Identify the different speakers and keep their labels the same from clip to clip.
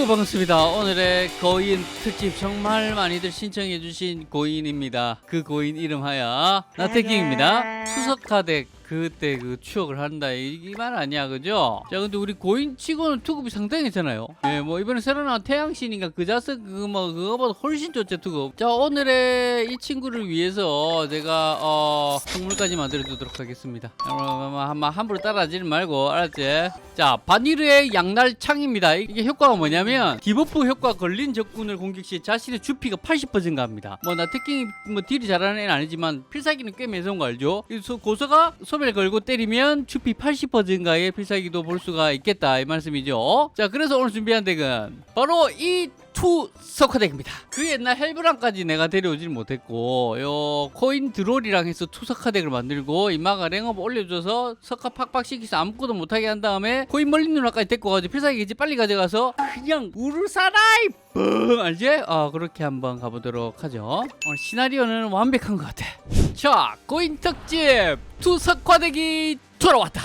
Speaker 1: 투 반갑습니다. 오늘의 고인 특집 정말 많이들 신청해주신 고인입니다. 그 고인 이름하여 나태킹입니다. 수석카덱 그때 그 추억을 한다 이 말 아니야 그죠? 자 근데 우리 고인 치고는 투급이 상당했잖아요. 예, 뭐 이번에 새로 나온 태양신인가 그 자석 그거 뭐 그거보다 훨씬 좋죠 투급. 자 오늘의 이 친구를 위해서 제가 어 선물까지 만들어 두도록 하겠습니다. 여러분 한번 함부로 따라하지 말고 알았지? 자 바니르의 양날 창입니다. 이게 효과가 뭐냐면 디버프 효과 걸린 적군을 공격 시 자신의 주피가 80% 증가합니다. 뭐 나 특히 뭐 딜이 잘하는 애는 아니지만 필살기는 꽤 매서운 거 알죠? 고서가 소멸 걸고 때리면 주피 80% 증가의 필살기도 볼 수가 있겠다 이 말씀이죠. 자 그래서 오늘 준비한 덱은 바로 이 투 석화덱입니다. 그 옛날 헬브랑까지 내가 데려오질 못했고 요 코인 드롤이랑 해서 투 석화덱을 만들고 이마가 랭업 올려줘서 석화 팍팍 시키서 아무것도 못하게 한 다음에 코인 멀리 누나까지 데리고 가지고 필살기 이제 빨리 가져가서 그냥 우르사라이 뻥 알지? 아 그렇게 한번 가보도록 하죠. 오늘 시나리오는 완벽한 것 같아. 자 코인 특집 투 석화덱이 돌아왔다.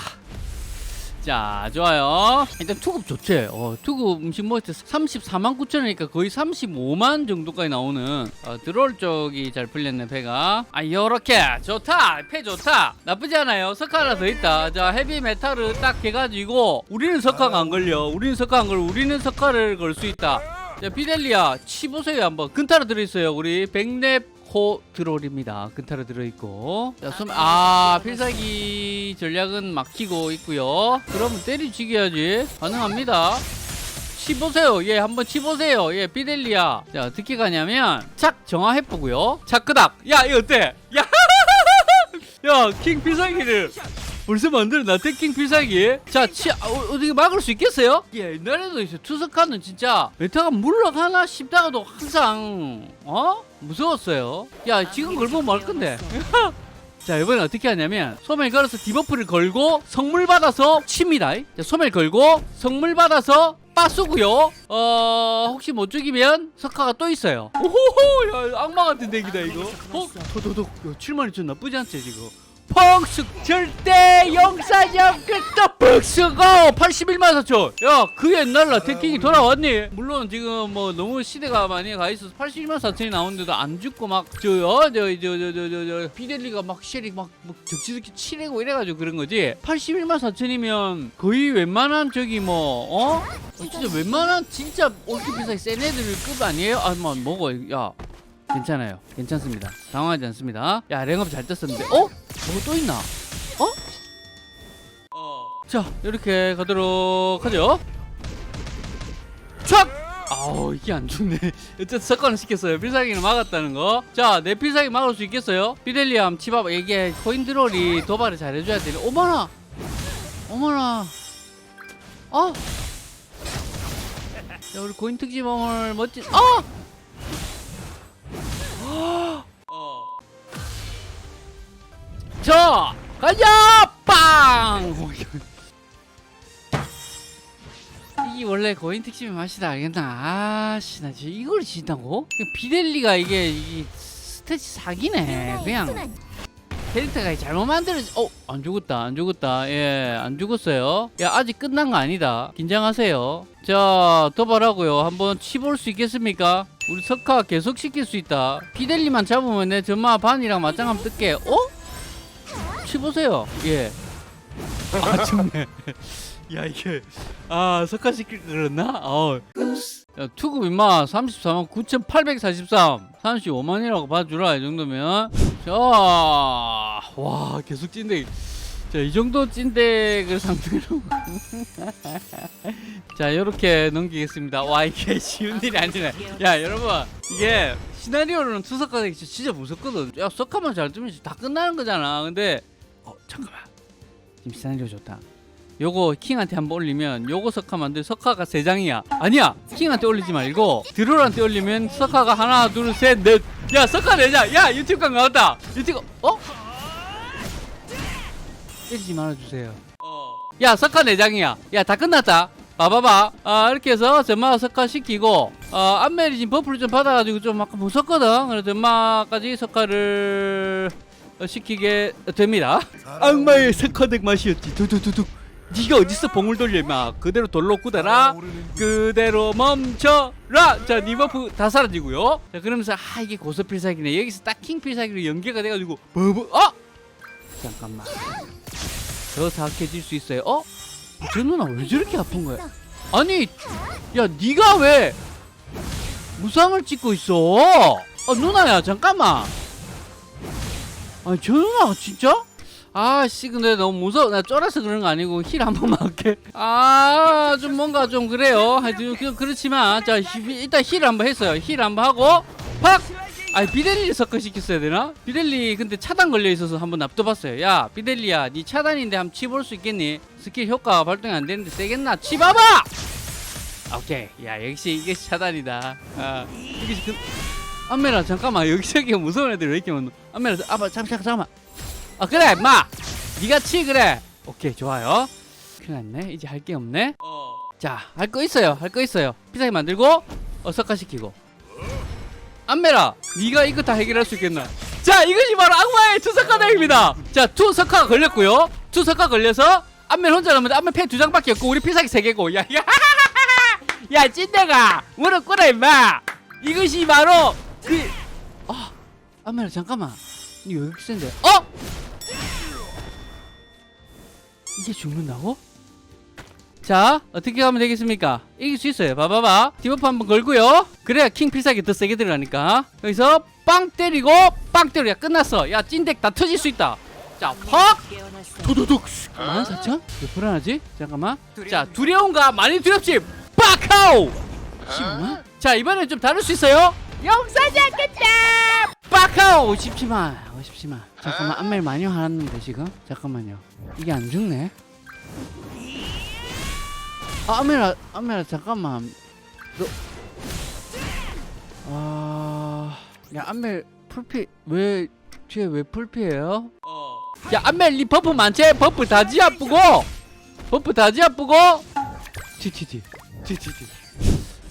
Speaker 1: 자 좋아요. 일단 투급 좋지? 어, 투급 음식 때 34만 9천 원이니까 거의 35만 정도까지 나오는 어, 드롤 쪽이 잘 풀렸네 배가. 아 요렇게. 좋다. 패 좋다. 나쁘지 않아요. 석화 하나 더 있다. 자 헤비 메탈을 딱 해가지고 우리는 석화가 안 걸려. 우리는 석화 안 걸려. 우리는 석화를 걸 수 있다. 자 비델리아 치보세요 한번. 근타로 들어있어요 우리. 백랩 호 드롤입니다. 근타로 들어있고 자, 손, 아 필살기 전략은 막히고 있고요. 그러면 때리 죽여야지 가능합니다. 치보세요. 예, 한번 치보세요. 예, 비델리아. 자, 어떻게 가냐면 착 정화 해보고요. 착 끄닥. 야, 이거 어때? 야, 야, 킹 필살기를 벌써 만들어 놨대 킹 필살기. 자, 치, 아, 어, 어떻게 막을 수 있겠어요? 예, 옛날에도 있어. 투석하는 진짜 메타가 물러가나 싶다가도 항상 어 무서웠어요. 야, 지금 걸면 말 건데. 자 이번엔 어떻게 하냐면 소멸 걸어서 디버프를 걸고 성물 받아서 칩니다 자, 소멸 걸고 성물 받아서 빠쏘고요 어 혹시 못 죽이면 석화가 또 있어요 오호호 야 악마 같은 덱이다 이거 어? 도도독 7만 2천 나쁘지 않지 지금 펑숙 절대 용사장 끝도 펑숙고 81만 4천 야그 옛날 라테킹이 돌아왔니? 물론 지금 뭐 너무 시대가 많이 가 있어서 81만 4천이 나오는데도 안 죽고 막 저요 저저저저저 피델리가 막 쉘이 막, 막 적지적지 치래고 이래가지고 그런 거지 81만 4천이면 거의 웬만한 저기 뭐 어? 어, 진짜 웬만한 진짜 올키피사기 센 애들 급 아니에요? 아뭐 먹어 야 괜찮아요. 괜찮습니다. 당황하지 않습니다. 야, 랭업 잘 떴었는데. 어? 뭐가 또 있나? 어? 자, 이렇게 가도록 하죠. 촥! 아우, 이게 안 죽네. 어쨌든 석관을 시켰어요. 필살기는 막았다는 거. 자, 내 필살기 막을 수 있겠어요? 피델리암, 치밥, 이게 코인드롤이 도발을 잘 해줘야 되네. 오마나! 어머나! 어? 자, 우리 고인 특집 오늘 멋진, 어! 자, 가자! 빵! 이게 원래 고인 특집의 맛이다 알겠나? 아씨 나 진짜 이걸 진다고? 비델리가 이게, 이게 스탯이 사기네 그냥 캐릭터가 잘못 만들어지 어? 안 죽었다 안 죽었다 예 안 죽었어요 야 아직 끝난 거 아니다 긴장하세요 자 도발하고요 한번 치볼 수 있겠습니까? 우리 석화 계속 시킬 수 있다 비델리만 잡으면 내 전마 반이랑 맞짱 한번 뜰게 어? 치보세요 예 아, 죽네. 야, 이게. 아, 석화시킬 걸 그랬나? 어. 야, 투급 임마 34만 9,843. 35만이라고 봐주라, 이 정도면. 자, 와, 계속 찐덱. 자, 이 정도 찐덱을 상대로. 자, 요렇게 넘기겠습니다. 와, 이게 쉬운 일이 아니네. 야, 여러분. 이게 시나리오로는 투석화덱이 진짜 무섭거든. 야, 석화만 잘 뜨면 다 끝나는 거잖아. 근데, 어, 잠깐만. 지금 시나리오 좋다. 요거 킹한테 한번 올리면 요거 석화 만들 석화가 세 장이야. 아니야. 킹한테 올리지 말고 드롤한테 올리면 석화가 하나 둘 셋 넷. 야 석화 네 장. 야 유튜브 강 나왔다. 유튜브 어? 때리지 말아주세요. 야 석화 네 장이야. 야 다 끝났다. 봐봐봐. 아 이렇게 해서 전마 석화 시키고 어 안멜이 지금 버프를 좀 받아가지고 좀 아까 무섭거든. 그래서 전마까지 석화를 어, 시키게 됩니다. 악마의 석화덱 맛이었지. 두두두두. 네가 어디서 봉을 돌려 임마. 그대로 돌로 굳어라. 그대로 멈춰라. 자 니버프 다 사라지고요. 자 그러면서 아 이게 고소필살기네. 여기서 딱 킹 필살기로 연계가 돼가지고 버버 어? 잠깐만. 더 사악해질 수 있어요. 어? 저 누나 왜 저렇게 아픈 거야? 아니 야 네가 왜 무상을 찍고 있어? 어 누나야 잠깐만 저 누나 진짜? 아씨 근데 너무 무서워 나 쫄아서 그런 거 아니고 힐 한 번만 할게 아 좀 뭔가 좀 그래요 하여튼 그- 그렇지만 자 히- 일단 힐 한번 했어요 힐 한번 하고 팍 아니 비델리 섞어 시켰어야 되나? 비델리 근데 차단 걸려 있어서 한번 납둬봤어요 야 비델리야 니 차단인데 한번 치볼 수 있겠니? 스킬 효과 발동이 안 되는데 세겠나? 치봐봐! 오케이 야 역시 이게 차단이다 아 이게 그 안메라 잠깐만. 여기저기 무서운 애들 왜 이렇게 많노? 안메라 아빠 잠 잠깐 잠깐만. 아 그래 마! 니가 치 그래. 오케이 좋아요. 큰일 났네. 이제 할 게 없네. 자할 거 있어요. 할 거 있어요. 비싸게 만들고 어 석화시키고. 안메라 니가 이거 다 해결할 수 있겠나? 자 이것이 바로 악마의 투석화 대입니다. 자 투석화 걸렸고요. 투석화 걸려서 안메 혼자 남는데 안메 패두 장밖에 없고 우리 필살기 세 개고. 야 야, 야 찐내가 무릎 꿇어 임마! 이것이 바로 그 아, 안메라 잠깐만. 이거 왜 이렇게 센데. 어? 이게 죽는다고? 자 어떻게 하면 되겠습니까? 이길 수 있어요. 봐봐봐. 디버프 한번 걸고요. 그래야 킹 필살기 더 세게 들어가니까. 여기서 빵 때리고 빵 때려. 야 끝났어. 야 찐덱 다 터질 수 있다. 자확 도도독 14,000? 왜 불안하지? 잠깐만. 자 두려움과 많이 두렵지. 빠카오! 15만? 자 이번엔 좀 다룰 수 있어요 용서지 않겠다. 빠카오! 17만. 17만. 잠깐만 안멜 많이 화났는데 지금? 잠깐만요. 이게 안 죽네? 아 안멜아 안멜아 잠깐만. 너 아 야 안멜 풀피 왜 뒤에 왜 풀피해요? 야 안멜 니 버프 많지? 버프 다 지 아프고? 버프 다 지 아프고? 티티티 티티티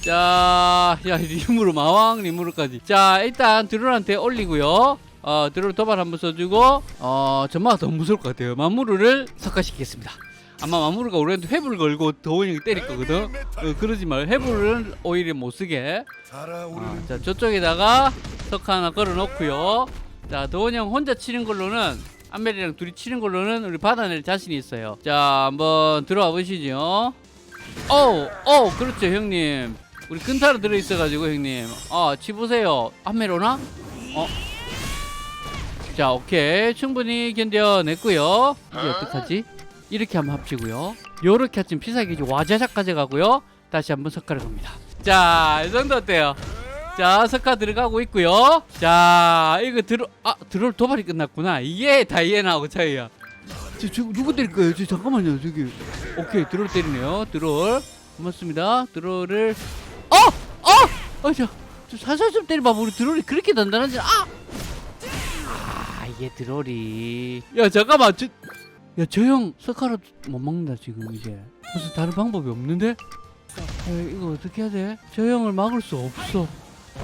Speaker 1: 자, 야, 리무르 마왕 리무르까지. 자, 일단 드롤한테 올리고요. 어, 드롤 도발 한번 써주고, 어, 전마가 더 무서울 것 같아요. 마무르를 석화시키겠습니다. 아마 마무르가 우리한테 회불 걸고 더원이 때릴 거거든. 어, 그러지 말. 회불은 오히려 못 쓰게. 아, 자, 저쪽에다가 석화 하나 걸어 놓고요. 자, 더원이 형 혼자 치는 걸로는 안멜이랑 둘이 치는 걸로는 우리 받아낼 자신이 있어요. 자, 한번 들어와 보시죠. 어우, 어, 그렇죠, 형님. 우리 근타로 들어있어가지고, 형님. 아, 치보세요. 오나? 어? 자, 오케이. 충분히 견뎌냈고요. 이제 어떡하지? 이렇게 한번 합치고요. 요렇게 합치면 피사기 와자작 가져가고요. 다시 한번 석가를 갑니다. 자, 이 정도 어때요? 자, 석가 들어가고 있고요. 자, 이거 들어, 아, 들어올 도발이 끝났구나. 이게 다이애나하고 차이야. 저, 저 누구 때릴 거예요? 저 잠깐만요, 저기. 오케이, 드롤 때리네요. 드롤. 고맙습니다. 드롤을. 어! 어! 어, 저, 저 살살 좀 때려봐. 우리 드롤이 그렇게 단단한지. 아! 아, 이게 드롤이. 야, 잠깐만. 저, 야, 저형 석가락 못 먹는다, 지금 이제. 무슨 다른 방법이 없는데? 야, 이거 어떻게 해야 돼? 저 형을 막을 수 없어.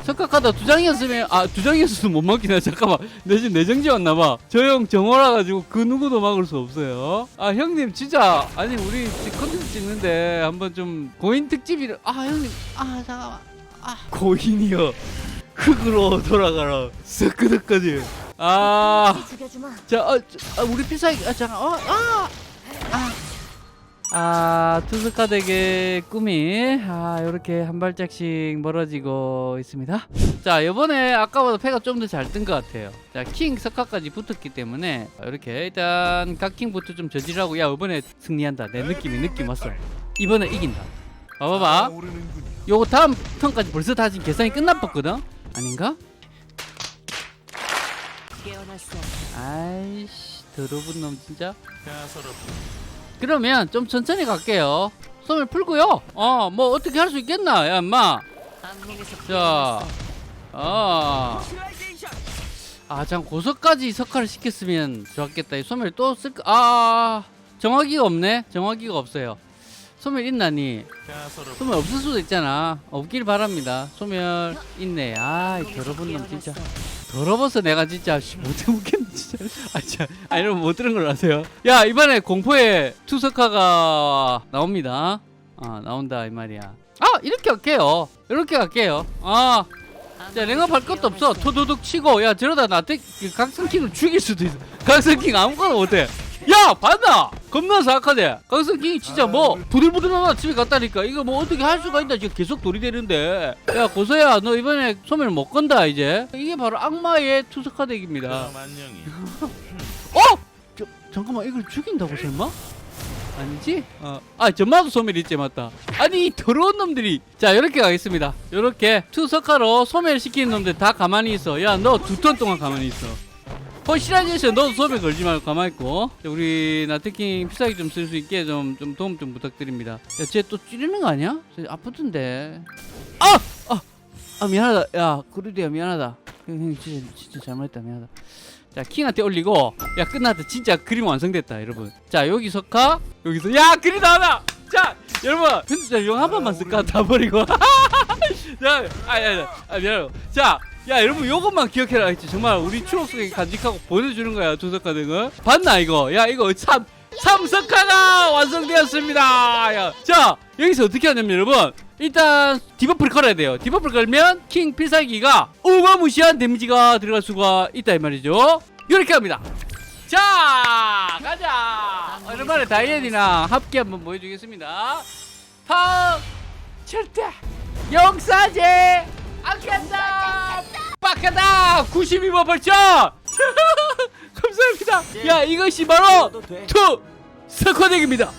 Speaker 1: 석가카다 두 장이었으면 아 두 장이었으면 못 먹긴 해 잠깐만. 내 지금 내정지 왔나봐. 저 형 정화라 가지고 그 누구도 막을 수 없어요. 아 형님 진짜 아니 우리 컨텐츠 찍는데 한번 좀 고인 특집이라 아 형님. 아 잠깐만. 아. 고인이여 흙으로 돌아가라. 스크드까지. 아자
Speaker 2: 죽여주마.
Speaker 1: 어, 저, 아, 우리 필살기 아 잠깐 어아아. 아, 투스카 덱의 꿈이 아, 이렇게 한 발짝씩 멀어지고 있습니다. 자, 이번에 아까보다 패가 좀 더 잘 뜬 것 같아요. 자, 킹 석화까지 붙었기 때문에 이렇게 일단 각킹부터 좀 저지르고 야, 이번에 승리한다. 내 느낌이 느낌 왔어. 이번에 이긴다. 봐봐봐. 요거 다음 턴까지 벌써 다 지금 계산이 끝났었거든? 아닌가? 아이씨, 더러운 놈 진짜. 그러면 좀 천천히 갈게요. 손을 풀고요. 어, 뭐 어떻게 할 수 있겠나, 야.
Speaker 2: 악몽에서
Speaker 1: 자,
Speaker 2: 깨어났어.
Speaker 1: 아, 아, 참 고속까지 석화를 시켰으면 좋았겠다. 이 소멸 또 쓸까? 아, 정화기가 없네. 정화기가 없어요. 소멸 있나니? 소멸 없을 수도 있잖아. 없길 바랍니다. 소멸 있네. 아, 이 더러운 놈 진짜. 더러워서 내가 진짜 씨, 못해 먹겠네 진짜 아 진짜 아 여러분 못 들은 걸 아세요 야 이번에 공포의 투석화가 나옵니다 아 나온다 이 말이야 아 이렇게 할게요 이렇게 할게요 아 자, 랭업할 것도 없어. 토도둑 치고, 야, 저러다 나한테 그 각성킹을 죽일 수도 있어. 각성킹 아무거나 못해. 야, 봤나? 겁나 사악하대. 각성킹이 진짜 뭐, 부들부들하다 집에 갔다니까. 이거 뭐 어떻게 할 수가 있나? 지금 계속 돌이대는데. 야, 고서야, 너 이번에 소멸 못 건다, 이제. 이게 바로 악마의 투석화 덱입니다.
Speaker 3: 그럼 안녕히.
Speaker 1: 어? 저, 잠깐만, 이걸 죽인다고 설마? 아니지? 어. 아, 전마도 소멸 있지, 맞다. 아니, 이 더러운 놈들이. 자, 이렇게 가겠습니다. 이렇게 투석화로 소멸시키는 놈들 다 가만히 있어. 야, 너 두 턴 동안 가만히 있어. 허실한 짓에 너도 소멸 걸지 말고 가만히 있고. 자, 우리 나트킹 필살기 좀쓸 수 있게 좀, 좀 도움 좀 부탁드립니다. 야, 쟤 또 찌르는 거 아니야? 쟤 아프던데. 아! 아! 아, 미안하다. 야, 그루디야, 미안하다. 형, 형, 진짜, 진짜 잘못했다. 미안하다. 자 킹한테 올리고 야 끝났다 진짜 그림 완성됐다 여러분 자 여기서 가 여기서 야 그림 나와라 자 여러분 근데 이거 한 번만 쓸까 다 버리고 자 아야 아, 미안해 자 야 여러분 요것만 기억해라 했지. 정말 우리 추억 속에 간직하고 보내주는 거야 두석화 등은. 봤나 이거? 야 이거 참 참석화가 완성되었습니다. 야, 자 여기서 어떻게 하냐면 여러분 일단 디버프를 걸어야 돼요. 디버프를 걸면 킹 필살기가 어마무시한 데미지가 들어갈 수가 있다 이 말이죠. 이렇게 합니다. 자 가자. 오랜만에 다이앤이랑 합기 한번 보여주겠습니다. 다음 절대 영사제 아간다. 빡가다. 92번 벌점 감사합니다. 야 이것이 바로 투 스쿼덱입니다